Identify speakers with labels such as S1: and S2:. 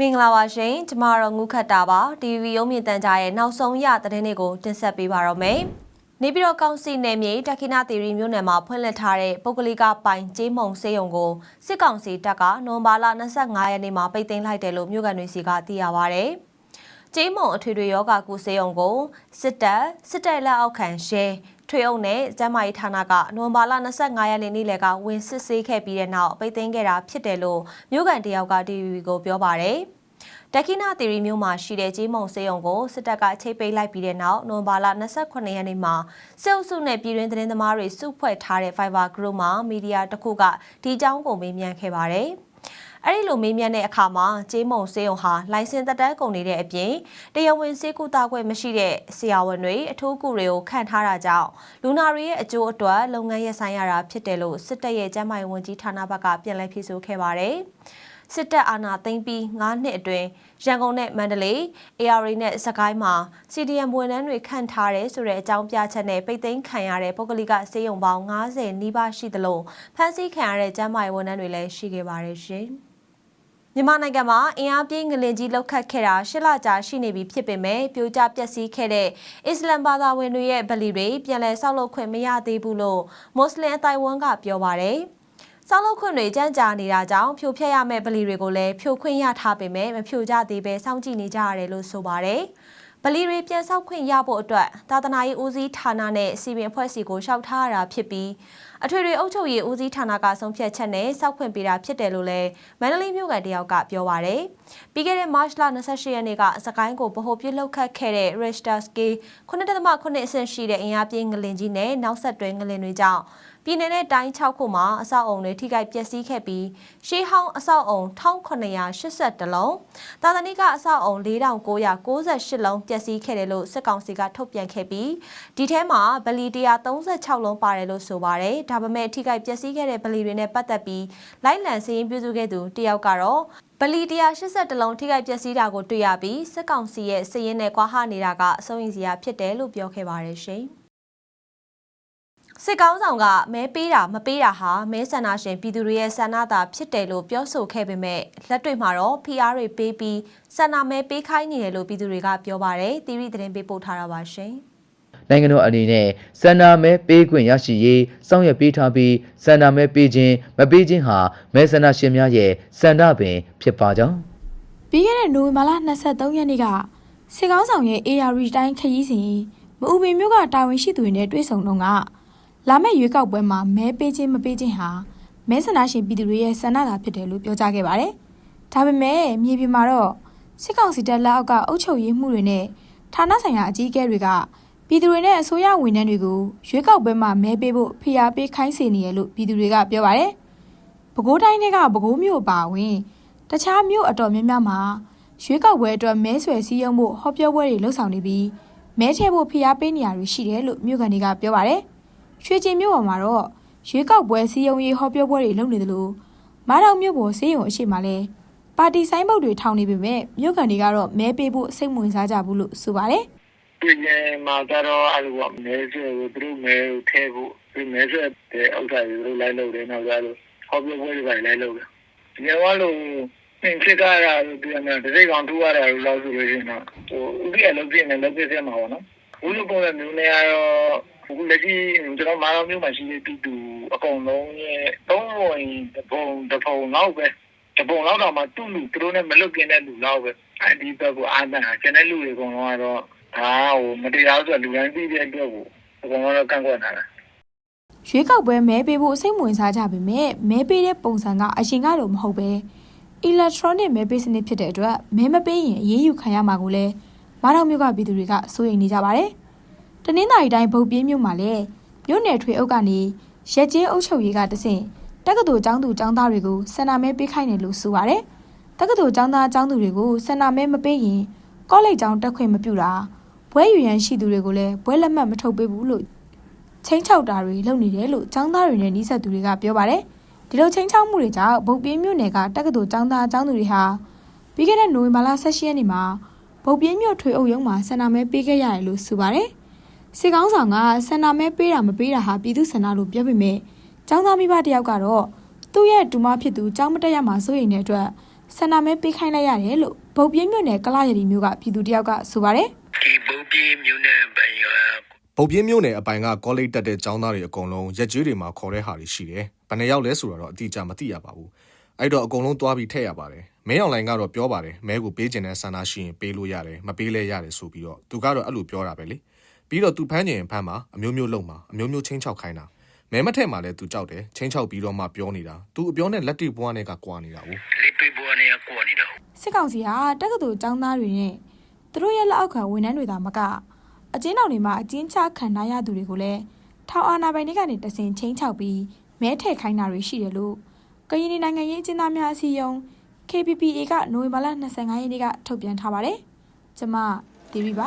S1: မင်္ဂလာပါရှင်ကျမတော့ငုခတ်တာပါ TV ရုံးမြင့်တန်ကြားရဲ့နောက်ဆုံးရသတင်းတွေကိုတင်ဆက်ပေးပါတော့မယ်နေပြည်တော်ကောင်စီနယ်မြေတခိနာတီရီမြို့နယ်မှာဖွင့်လှစ်ထားတဲ့ပုဂ္ဂလိကပိုင်ကျေးမုံစေယုံကိုစစ်ကောင်စီတပ်ကနိုဝင်ဘာလ25ရက်နေ့မှာပိတ်သိမ်းလိုက်တယ်လို့မြို့ကန်တွေစီကသိရပါဗျ။ကျေးမုံအထွေထွေယောဂကုစေယုံကိုစစ်တပ်စစ်တပ်လက်အောက်ခံရဲ ထွေအုပ်နဲ့ကျန်းမာရေးဌာနကနိုဝင်ဘာလ25ရက်နေ့နေ့လယ်ကဝင်စစ်ဆေးခဲ့ပြီးတဲ့နောက်ပိတ်သိမ်းခဲ့တာဖြစ်တယ်လို့မြို့ကန်တယောက်က TV ကိုပြောပါတယ်။တက္ကိနာတီရီမျိုးမှာရှိတဲ့ကြီးမုံစေယုံကိုစစ်တပ်ကချိတ်ပိတ်လိုက်ပြီးတဲ့နောက်နိုဝင်ဘာလ28ရက်နေ့မှာစစ်အုပ်စုနဲ့ပြည်တွင်းသတင်းသမားတွေစုဖွဲ့ထားတဲ့ Fiverr Group မှာမီဒီယာတစ်ခုကဒီအကြောင်းကိုမေးမြန်းခဲ့ပါတယ်။ အဲ့ဒီလိုမေးမြန်းတဲ့အခါမှာကျေးမုံစေယုံဟာလိုင်စင်သက်တမ်းကုန်နေတဲ့အပြင်တရားဝင်စေကူတာခွင့်မရှိတဲ့ဆရာဝန်တွေအထူးကူတွေကိုခန့်ထားတာကြောင့်လူနာတွေရဲ့အကျိုးအတွက်လုပ်ငန်းရပ်ဆိုင်ရတာဖြစ်တယ်လို့စစ်တပ်ရဲ့ကျန်းမာရေးဝန်ကြီးဌာနဘက်ကပြန်လည်ဖြေဆိုခဲ့ပါတယ်။စစ်တပ်အာဏာသိမ်းပြီး9နှစ်အတွင်းရန်ကုန်နဲ့မန္တလေး AR နဲ့စကိုင်းမှာ CDM ဝန်ထမ်းတွေခန့်ထားတယ်ဆိုတဲ့အကြောင်းပြချက်နဲ့ပိတ်သိမ်းခံရတဲ့ပုဂ္ဂလိကစေယုံပေါင်း90နီးပါးရှိသလိုဖမ်းဆီးခံရတဲ့ကျန်းမာရေးဝန်ထမ်းတွေလည်းရှိခဲ့ပါတယ်ရှင်။ မြန်မာနိုင်ငံမှာအင်အားပြင်းငလင်ကြီးလောက်ခတ်ခဲ့တာရှစ်လကြာရှိနေပြီဖြစ်ပေမဲ့ပြိုကျပျက်စီးခဲ့တဲ့အစ္စလမ်ဘာသာဝင်တွေရဲ့ဗလီတွေပြန်လည်ဆောက်လုပ်ခွင့်မရသေးဘူးလို့မွတ်စလင်အတိုင်းဝန်ကပြောပါတယ်။ဆောက်လုပ်ခွင့်တွေကြမ်းကြာနေတာကြောင့်ဖြိုဖျက်ရမယ့်ဗလီတွေကိုလည်းဖြိုခွင့်ရထားပေမဲ့မဖြိုကြသေးပဲစောင့်ကြည့်နေကြရတယ်လို့ဆိုပါတယ်။ ဗလီတွေပြန်ဆောက်ခွင့်ရဖို့အတွက်သာသနာရေးဦးစီးဌာနနဲ့စီပင်အဖွဲ့စီကိုလျှောက်ထားရတာဖြစ်ပြီးအထွေထွေအုပ်ချုပ်ရေးဦးစီးဌာနကဆုံးဖြတ်ချက်နဲ့စောက်ခွင့်ပေးတာဖြစ်တယ်လို့လည်းမန္တလေးမြို့ကတယောက်ကပြောပါရယ်ပြီးခဲ့တဲ့ March လ28ရက်နေ့ကစကိုင်းကိုဗဟိုပြုလုပ်ခတ်ခဲ့တဲ့ Richter scale 9.8အဆင့်ရှိတဲ့အင်အားပြင်းငလင်ကြီးနဲ့နောက်ဆက်တွဲငလင်တွေကြောင့် ပြည်내နဲ့တိုင်း6ခုမှာအဆောက်အုံတွေထိခိုက်ပျက်စီးခဲ့ပြီးရှေးဟောင်းအဆောက်အုံ1982လုံးတာသနိကအဆောက်အုံ4998လုံးပျက်စီးခဲ့တယ်လို့စစ်ကောင်စီကထုတ်ပြန်ခဲ့ပြီးဒီထဲမှာဗလီ136လုံးပါတယ်လို့ဆိုပါတယ်ဒါပေမဲ့ထိခိုက်ပျက်စီးခဲ့တဲ့ဗလီတွေနဲ့ပတ်သက်ပြီးလိုက်လံစည်ရင်ပြုစုခဲ့သူတယောက်ကတော့ဗလီ182လုံးထိခိုက်ပျက်စီးတာကိုတွေ့ရပြီးစစ်ကောင်စီရဲ့စည်ရင်နဲ့ကွာဟနေတာကအစိုးရစီရာဖြစ်တယ်လို့ပြောခဲ့ပါတယ်ရှင်။ စစ်ကောင်းဆောင်ကမဲပေးတာမပေးတာဟာမဲဆန္ဒရှင်ပြည်သူတွေရဲ့ဆန္ဒသာဖြစ်တယ်လို့ပြောဆိုခဲ့ပေမဲ့လက်တွေ့မှာတော့ PR တွေပေးပြီးဆန္ဒမဲပေးခိုင်းနေတယ်လို့ပြည်သူတွေကပြောပါတယ်။တီရီသတင်းပေးပို့ထားတာပါရှင်။
S2: နိုင်ငံတော်အနေနဲ့စန္ဒာမဲပေးခွင့်ရရှိရေးစောင့်ရပေးထားပြီးစန္ဒာမဲပေးခြင်းမပေးခြင်းဟာမဲဆန္ဒရှင်များရဲ့စန္ဒပင်ဖြစ်ပါကြောင်း
S3: ပြီးခဲ့တဲ့နိုဝင်ဘာလ23ရက်နေ့ကစစ်ကောင်းဆောင်ရဲ့ AR တိုင်းခရီးစဉ်မအူပင်မြို့ကတာဝန်ရှိသူတွေနဲ့တွေ့ဆုံတော့က လာမယ့်ရွေးကောက်ပွဲမှာမဲပေးခြင်းမပေးခြင်းဟာမဲဆန္ဒရှင်ပြည်သူတွေရဲ့ဆန္ဒသာဖြစ်တယ်လို့ပြောကြားခဲ့ပါတယ်။ဒါပေမဲ့မြေပြင်မှာတော့စစ်ကောင်စီတပ်လက်အောက်ကအုပ်ချုပ်ရေးမှုတွေနဲ့ဌာနဆိုင်ရာအကြီးအကဲတွေကပြည်သူတွေနဲ့အစိုးရဝန်ထမ်းတွေကိုရွေးကောက်ပွဲမှာမဲပေးဖို့ဖိအားပေးခိုင်းစေနေရလို့ပြည်သူတွေကပြောပါတယ်။ပဲခူးတိုင်းကပဲခူးမြို့ပါဝင်တခြားမြို့အတော်များများမှာရွေးကောက်ပွဲအတွက်မဲဆွယ်စည်းရုံးဖို့ဟောပြောပွဲတွေလှုပ်ဆောင်နေပြီးမဲထည့်ဖို့ဖိအားပေးနေရတွေရှိတယ်လို့မြို့ကန်တွေကပြောပါတယ်။ ရွှေကျင်မြို့ပေါ်မှာတော့ရွေးကောက်ပွဲစည်းရုံးရေးဟောပြောပွဲတွေလုပ်နေသလိုမားတောင်မြို့ပေါ်စေးရုံအရှိမလဲပါတီဆိုင်ဘုတ်တွေထောင်နေပေမဲ့မြို့ကန်တွေကတော့မဲပေးဖို့စိတ်ဝင်စားကြဘူးလို့ဆိုပါတယ်
S4: ပြည်နယ်မှာကတော့အဲ့လိုပေါ့မဲဆွဲကိုသူတို့မဲကိုထည့်ဖို့ဒီမဲဆွဲတဲ့ဥစ္စာတွေသူတို့လိုက်လုပ်တယ်နောက်ကြလို့ဟောပြောပွဲတွေပဲလိုက်လုပ်တယ်ဒီကဘာလို့သင်ဖြစ်ကြတာဒီမှာတစိကောင်ထူရတာလို့ဆိုလို့ရှိရင်တော့ဟိုဥပဒေလုပ်ပြနေလုပ်ပြစမှာပေါ့နော်ဘူးလို့ပုံစံမျိုးနဲ့ကတော့အခု လက်ရှိကျွန်တော်မာရောမျိုးမှာရှိတဲ့တူတူအကုန်လုံးရဲ့သုံးဝင်တပုံတပုံလောက်ပဲတပုံလောက်တော့မှတူလူသူတို့နဲ့မလွတ်ကင်းတဲ့လူလောက်ပဲအဲဒီဘက်ကိုအားတန်ကျန်တဲ့လူတွေအကုန်လုံးကတော့ဒါဟိုမတရားဆိုလူတိုင်းသိတဲ့အတွက်ကိုအကုန်လုံးတော့ကန့်ကွက်တာလား
S3: ရွေးကောက်ပွဲမဲပေးဖို့စိတ်ဝင်စားကြပေမဲ့မဲပေးတဲ့ပုံစံကအရင်ကလိုမဟုတ်ပဲ electronic မဲပေးစနစ်ဖြစ်တဲ့အတွက်မဲမပေးရင်အရေးယူခံရမှာကိုလည်းမားတော်မြို့ကပြည်သူတွေကစိုးရိမ်နေကြပါတယ်။ တနင်္သာရီတိုင်းဗုတ်ပြင်းမြို့မှာလည်းမြို့နယ်ထွေအုပ်ကနေရက်ကျေးအုပ်ချုပ်ရေးကတဆင့်တက္ကသိုလ်ကျောင်းသူကျောင်းသားတွေကိုဆန္ဒမဲပေးခိုင်းတယ်လို့ဆိုပါတယ်။တက္ကသိုလ်ကျောင်းသားကျောင်းသူတွေကိုဆန္ဒမဲမပေးရင်ကောလိပ်ကျောင်းတက်ခွင့်မပြုတာဘွဲယူရန်ရှိသူတွေကိုလည်းဘွဲလက်မှတ်မထုတ်ပေးဘူးလို့ချင်းချောက်တာတွေလုပ်နေတယ်လို့ကျောင်းသားတွေနဲ့နှိဆက်သူတွေကပြောပါတယ်။ဒီလိုချင်းချောက်မှုတွေကြောင့်ဗုတ်ပြင်းမြို့နယ်ကတက္ကသိုလ်ကျောင်းသားကျောင်းသူတွေဟာပြီးခဲ့တဲ့နိုဝင်ဘာလ16ရက်နေ့မှာဗုတ်ပြင်းမြို့ထွေအုပ်ရုံးမှာဆန္ဒမဲပေးခဲ့ရတယ်လို့ဆိုပါတယ်။ စစ်ကောင်းဆောင်ကဆန္ဒမဲပေးတာမပေးတာဟာပြည်သူဆန္ဒလို့ပြောပေမဲ့ចောင်းသားမိဘတယောက်ကတော့သူ့ရဲ့ဒူမဖြစ်သူចောင်းမတက်ရမှာစိုးရိမ်တဲ့အတွက် ဆန္ဒမဲပေးခိုင်းလိုက်ရတယ်လို့ဗုတ်ပြင်းမြို့နယ်ကလာရည်မျိုးကပြည်သူတယောက်ကဆိုပါတယ်
S4: ဒီဘုတ်ပြေးမြို့နယ်ပိုင်ရော
S5: ပုတ်ပြင်းမြို့နယ်အပိုင်ကကောလိပ်တက်တဲ့ចောင်းသားတွေအကုန်လုံးရက်ကျွေးတွေမှာခေါ်တဲ့ဟာတွေရှိတယ်။ဘယ်နှစ်ယောက်လဲဆိုတာတော့အတိအကျမသိရပါဘူး။အဲ့တော့အကုန်လုံးသွားပြီးထည့်ရပါတယ်။မဲအွန်လိုင်းကတော့ပြောပါတယ်မဲကိုပေးခြင်းတဲ့ဆန္ဒရှိရင်ပေးလို့ရတယ်မပေးလဲရတယ်ဆိုပြီးတော့သူကတော့အဲ့လိုပြောတာပဲလေ။ ပြီးတော့သူဖမ်းကျင်ဖမ်းမှာအမျိုးမျိုးလုံမှာအမျိုးမျိုးချင်းချောက်ခိုင်းတာမဲမထက်မှာလဲသူကြောက်တယ်ချင်းချောက်ပြီးတော့မှပြောနေတာသူအပြောနဲ့လက်တိဘွားနဲ့ကကွာနေတာ哦
S4: လေးပိဘောနဲ့ကိုနေတာ
S3: စစ်ကောင်စီကတက္ကသိုလ်ကျောင်းသားတွေနဲ့သူတို့ရဲ့လက်အောက်ခံဝန်ထမ်းတွေသာမကအကျဉ်းတော်တွေမှာအကျဉ်းချခံထားရသူတွေကိုလည်းထောင်အာဏာပိုင်တွေကနေတဆင်ချင်းချောက်ပြီးမဲထည့်ခိုင်းတာတွေရှိတယ်လို့ကရင်ပြည်နိုင်ငံရေးအကျဉ်းသားများအစည်းအရုံး KPPA ကနိုဝင်ဘာလ25ရက်နေ့ကထုတ်ပြန်ထားပါတယ်။ကျမဒေဗီပါ